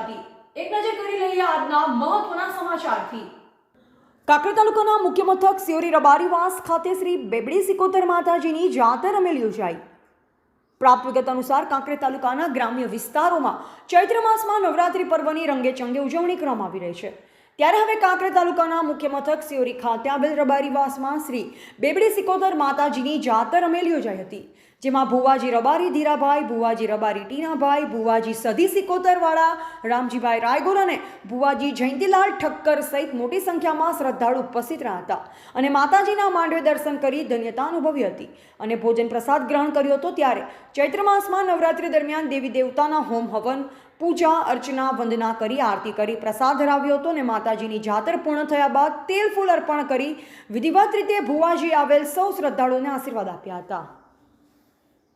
ગુજરાતી. એક નજર કરી લઈએ આજના મહત્વના સમાચારથી. કાંકરેજ તાલુકાના મુખ્ય મથક સિયોરી રબારીવાસ ખાતે શ્રી બેબડી સિકોતર માતાજીની જાતર અમેલ યોજાઈ. પ્રાપ્ત વિગત અનુસાર કાંકરે તાલુકાના ગ્રામ્ય વિસ્તારોમાં ચૈત્ર માસમાં નવરાત્રિ પર્વની રંગે ચંગે ઉજવણી કરવામાં આવી રહી છે. ત્યારે હવે કાંકરે તાલુકાના મુખ્ય મથક સિયોરી ખાતે આવેલ રબારીવાસમાં શ્રી બેબડી સિકોતર માતાજીની જાતર અમેલ યોજાઈ હતી. જેમાં ભુવાજી રબારી, ધીરાભાઈ, ભુવાજી રબારી, ટીનાભાઈ, ભુવાજી સધી સિકોતરવાળા, રામજીભાઈ રાયગોર અને ભુવાજી જયંતિલાલ ઠક્કર સહિત મોટી સંખ્યામાં શ્રદ્ધાળુ ઉપસ્થિત રહ્યા હતા. અને માતાજીના માંડવે દર્શન કરી ધન્યતા અનુભવી હતી. અને ભોજન પ્રસાદ ગ્રહણ કર્યો હતો ત્યારે ચૈત્ર માસમાં નવરાત્રિ દરમિયાન દેવી દેવતાના હોમ હવન, પૂજા, અર્ચના, વંદના કરી, આરતી કરી, પ્રસાદ ધરાવ્યો હતો અને માતાજીની જાતર પૂર્ણ થયા બાદ તેલ ફૂલ અર્પણ કરી વિધિવત રીતે ભુવાજી આવેલ સૌ શ્રદ્ધાળુઓને આશીર્વાદ આપ્યા હતા.